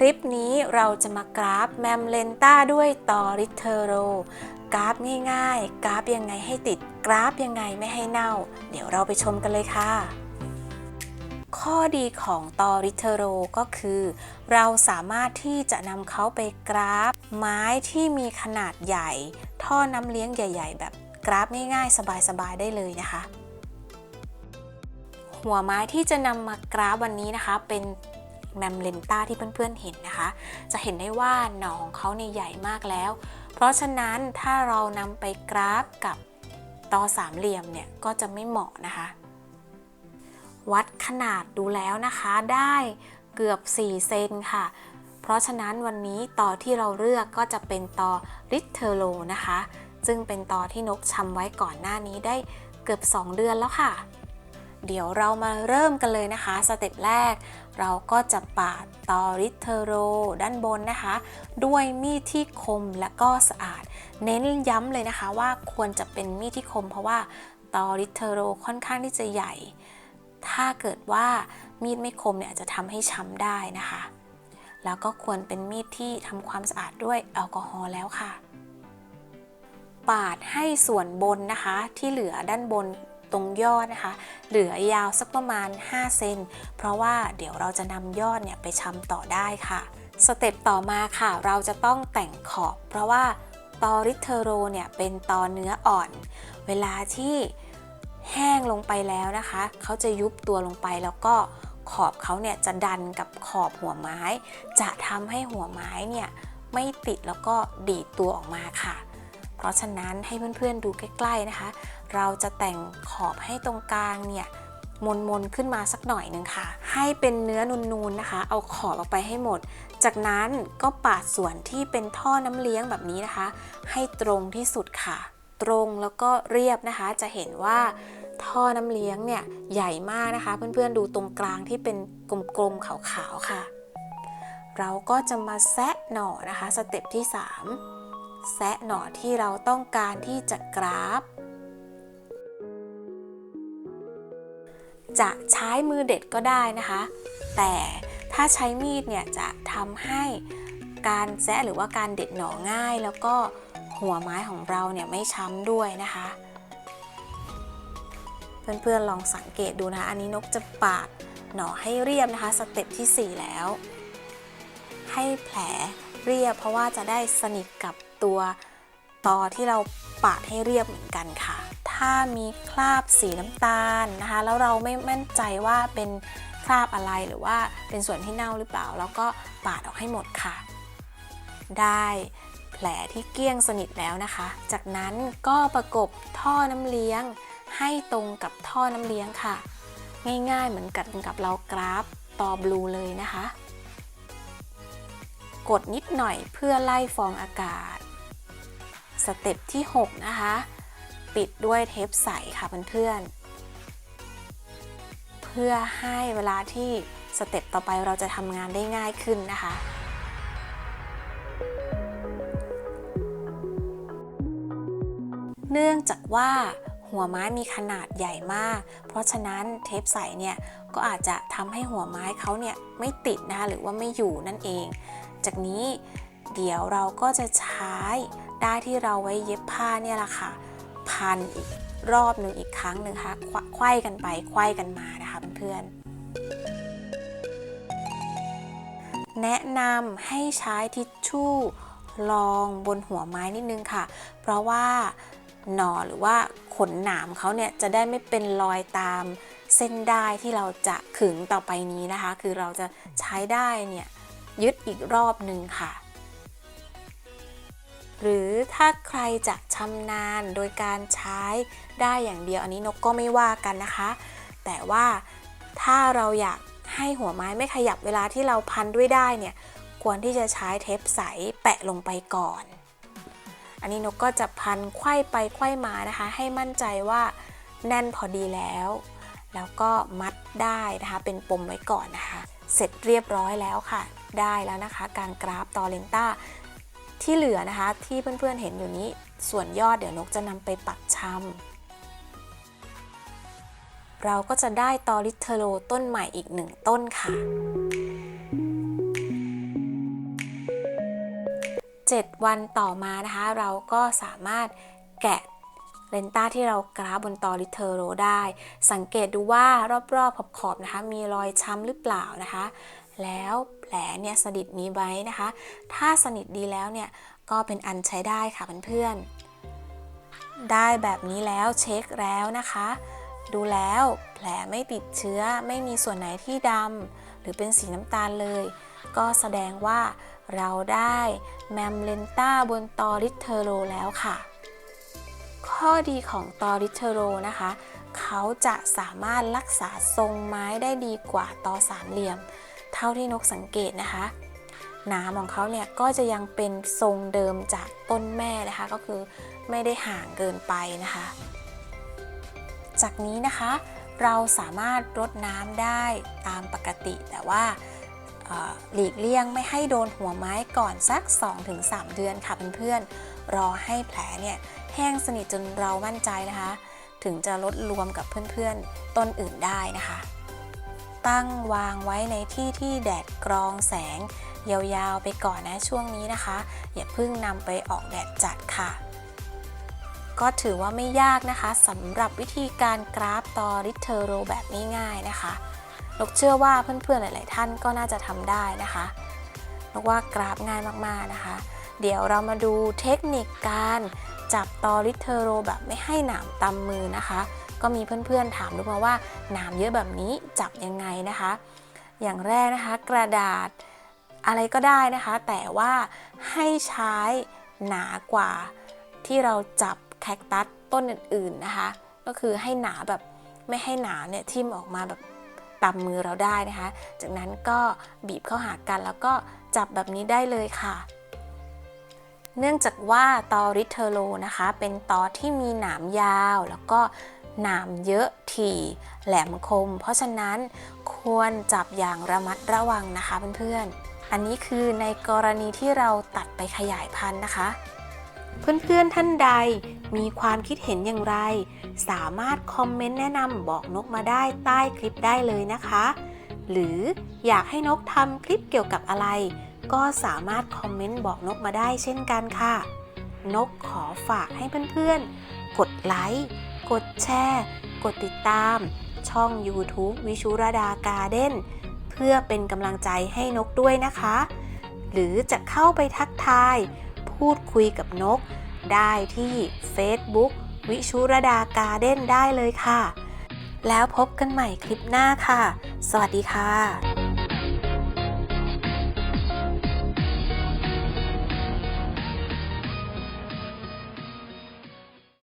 คลิปนี้เราจะมากราฟแมมเลนต้าด้วยตอริเทโร กราฟง่ายๆ กราฟยังไงให้ติด กราฟยังไงไม่ให้เน่า เดี๋ยวเราไปชมกันเลยค่ะ ข้อดีของตอริเทโรก็คือ เราสามารถที่จะนำเขาไปกราฟ ไม้ที่มีขนาดใหญ่ ท่อน้ำเลี้ยงใหญ่ ๆ แบบกราฟง่ายๆ สบายๆ ได้เลยนะคะหัวไม้ที่จะนำมากราฟวันนี้นะคะ เป็น แมมเลนต้าที่เพื่อนๆเห็นนะคะ จะเห็นได้ว่าหนองเขาเนี่ยใหญ่มากแล้ว เพราะฉะนั้นถ้าเรานำไปกราฟกับตอสามเหลี่ยมเนี่ยก็จะไม่เหมาะนะคะ วัดขนาดดูแล้วนะคะได้เกือบ 4 เซนค่ะ เพราะฉะนั้นวันนี้ต่อที่เราเลือกก็จะเป็นต่อริเทโลนะคะ ซึ่งเป็นต่อที่นกชำไว้ก่อนหน้านี้ได้เกือบ 2 เดือนแล้วค่ะ เดี๋ยวเรามาเริ่มกันเลยนะคะ สเต็ปแรก เราก็จะปาดตอริเทโรด้านบนนะคะ ด้วยมีดที่คมและก็สะอาด เน้นย้ำเลยนะคะว่าควรจะเป็นมีดที่คม เพราะว่าตอริเทโรค่อนข้างที่จะใหญ่ ถ้าเกิดว่ามีดไม่คมเนี่ยจะทำให้ช้ำได้นะคะ แล้วก็ควรเป็นมีดที่ทำความสะอาดด้วยแอลกอฮอล์แล้วค่ะ ปาดให้ส่วนบนนะคะที่เหลือด้านบน ตรงยอดนะคะ เหลือยาวสักประมาณ 5 เซน เพราะว่าเดี๋ยวเราจะนำยอดเนี่ยไปชำต่อได้ค่ะ สเต็ปต่อมาค่ะ เราจะต้องแต่งขอบ เพราะว่าตอริเทโรเนี่ยเป็นตอเนื้ออ่อน เวลาที่แห้งลงไปแล้วนะคะ เขาจะยุบตัวลงไปแล้วก็ขอบเขาเนี่ยจะดันกับขอบหัวไม้ จะทำให้หัวไม้เนี่ยไม่ติดแล้วก็ดีดตัวออกมาค่ะ เพราะฉะนั้นให้เพื่อนๆดูใกล้ ๆนะคะ เราจะแต่งขอบให้ตรงกลางเนี่ยมนๆขึ้นมาสักหน่อยหนึ่งค่ะ ให้เป็นเนื้อนูนๆนะคะ เอาขอบออกไปให้หมด จากนั้นก็ปาดส่วนที่เป็นท่อน้ำเลี้ยงแบบนี้นะคะ ให้ตรงที่สุดค่ะ ตรงแล้วก็เรียบนะคะ จะเห็นว่าท่อน้ำเลี้ยงเนี่ยใหญ่มากนะคะ เพื่อนๆดูตรงกลางที่เป็นกลมๆขาวๆค่ะ เราก็จะมาแซะหน่อนะคะ สเต็ปที่ 3 แซะหน่อที่เราต้องการที่จะกราฟ จะใช้มือเด็ดก็ได้นะคะ แต่ถ้าใช้มีดเนี่ยจะทำให้การแซะหรือว่าการเด็ดหน่อง่าย แล้วก็หัวไม้ของเราเนี่ยไม่ช้ำด้วยนะคะ เพื่อนๆลองสังเกตดูนะคะอันนี้นกจะปาดหน่อให้เรียบนะคะสเต็ปที่ 4 แล้ว ให้แผลเรียบเพราะว่าจะได้สนิทกับตัวตอที่เราปาดให้เรียบเหมือนกันค่ะ ถ้ามีคราบสีน้ำตาลนะคะ แล้วเราไม่มั่นใจว่าเป็นคราบอะไรหรือว่าเป็นส่วนที่เน่าหรือเปล่า แล้วก็ปาดออกให้หมดค่ะ ได้แผลที่เกี้ยงสนิทแล้วนะคะ จากนั้นก็ประกบท่อน้ำเลี้ยง ให้ตรงกับท่อน้ำเลี้ยงค่ะ ง่ายๆเหมือนกับกับเรากราฟตอบลูเลยนะคะ กดนิดหน่อยเพื่อไล่ฟองอากาศ สเต็ปที่ 6 นะคะ ปิดด้วยเทปใสค่ะเพื่อนๆ เพื่อให้เวลาที่สเต็ปต่อไปเราจะทำงานได้ง่ายขึ้นนะคะเนื่องจากว่าหัวไม้มีขนาดใหญ่มาก เพราะฉะนั้นเทปใสเนี่ยก็อาจจะทำให้หัวไม้เขาเนี่ยไม่ติดนะคะหรือว่าไม่อยู่นั่นเอง จากนี้เดี๋ยวเราก็จะใช้ได้ที่เราไว้เย็บผ้าเนี่ยแหละค่ะ พันอีกรอบหนึ่งอีกครั้งหนึ่งคะควไขว้กันไปไขว้กันมานะคะเพื่อนๆแนะนำให้ใช้ทิชชู่รองบนหัวไม้นิดนึงค่ะ เพราะว่าหนอหรือว่าขนหนามเขาเนี่ยจะได้ไม่เป็นรอยตามเส้นได้ที่เราจะขึงต่อไปนี้นะคะ คือเราจะใช้ได้เนี่ยยึดอีกรอบหนึ่งค่ะ หรือถ้าใครจะชำนาญโดยการใช้ได้อย่างเดียวอันนี้นกก็ไม่ว่ากันนะคะ แต่ว่าถ้าเราอยากให้หัวไม้ไม่ขยับเวลาที่เราพันด้วยได้เนี่ยควรที่จะใช้เทปใสแปะลงไปก่อน อันนี้นกก็จะพันไขว้ไปไขว้มานะคะ ให้มั่นใจว่าแน่นพอดีแล้ว แล้วก็มัดได้นะคะเป็นปมไว้ก่อนนะคะ เสร็จเรียบร้อยแล้วค่ะ ได้แล้วนะคะ การกราฟตอเลนต้า ที่เหลือนะคะที่เพื่อนๆเห็นอยู่นี้ ส่วนยอดเดี๋ยวนกจะนำไปปักชำเราก็จะได้ตอริเทโลต้นใหม่อีกหนึ่งต้นค่ะ 7 วันต่อมานะคะ เราก็สามารถแกะเลนต้าที่เรากราฟบนตอริเทโรได้ สังเกตดูว่ารอบๆขอบๆนะคะ มีรอยช้ำหรือเปล่านะคะ แล้วแผลเนี่ยสนิทมีไหมนะคะ ถ้าสนิทดีแล้วเนี่ยก็เป็นอันใช้ได้ค่ะเพื่อนๆ ได้แบบนี้แล้วเช็คแล้วนะคะ ดูแล้วแผลไม่ติดเชื้อไม่มีส่วนไหนที่ดำหรือเป็นสีน้ำตาลเลย ก็แสดงว่าเราได้แมมเลนต้าบนตอริเทโรแล้วค่ะ ข้อดีของตอริเทโรนะคะ เขาจะสามารถรักษาทรงไม้ได้ดีกว่าตอสามเหลี่ยม เท่าที่นกสังเกตนะคะหนามของเขาเนี่ยก็จะยังเป็นทรงเดิมจากต้นแม่นะคะ ก็คือไม่ได้ห่างเกินไปนะคะ จากนี้นะคะเราสามารถรดน้ำได้ตามปกติ แต่ว่าหลีกเลี่ยงไม่ให้โดนหัวไม้ก่อนสัก 2-3 เดือนค่ะเพื่อนๆรอให้แผลเนี่ยแห้งสนิทจนเรามั่นใจนะคะ ถึงจะลดรวมกับเพื่อนๆต้นอื่นได้นะคะ ตั้งวางไว้ในที่ที่แดดกรองแสง ยาวๆไปก่อนนะช่วงนี้นะคะ อย่าเพิ่งนำไปออกแดดจัดค่ะ ก็ถือว่าไม่ยากนะคะสำหรับวิธีการกราฟตอริเทอโรแบบง่ายๆนะคะนกเชื่อว่าเพื่อนๆหลาย ๆ ท่านก็น่าจะทำได้นะคะนกว่ากราฟง่ายมากๆนะคะ เดี๋ยวเรามาดูเทคนิคการจับตอริเทอโรแบบไม่ให้หนามตำมือนะคะ ก็มีเพื่อนๆถามดูมาว่าหนามเยอะแบบนี้จับยังไงนะคะ อย่างแรกนะคะกระดาษอะไรก็ได้นะคะ แต่ว่าให้ใช้หนากว่าที่เราจับแคคตัสต้นอื่นๆนะคะ ก็คือให้หนาแบบไม่ให้หนาเนี่ยทิ่มออกมาแบบตำมือเราได้นะคะ จากนั้นก็บีบเข้าหากันแล้วก็จับแบบนี้ได้เลยค่ะ เนื่องจากว่าตอริเทโรนะคะ เป็นตอที่มีหนามยาวแล้วก็ หนามเยอะถี่แหลมคม เพราะฉะนั้นควรจับอย่างระมัดระวังนะคะเพื่อนๆ อันนี้คือในกรณีที่เราตัดไปขยายพันธุ์นะคะ เพื่อนๆท่านใดมีความคิดเห็นอย่างไร สามารถคอมเมนต์แนะนำบอกนกมาได้ใต้คลิปได้เลยนะคะ หรืออยากให้นกทำคลิปเกี่ยวกับอะไร ก็สามารถคอมเมนต์บอกนกมาได้เช่นกันค่ะ นกขอฝากให้เพื่อนๆ กดไลค์ กดแชร์ กดติดตาม ช่อง YouTube วิชุรดาการ์เด้นเพื่อเป็นกำลังใจให้นกด้วยนะคะ หรือจะเข้าไปทักทาย พูดคุยกับนก ได้ที่ Facebook วิชุรดาการ์เด้นได้เลยค่ะ แล้วพบกันใหม่คลิปหน้าค่ะ สวัสดีค่ะ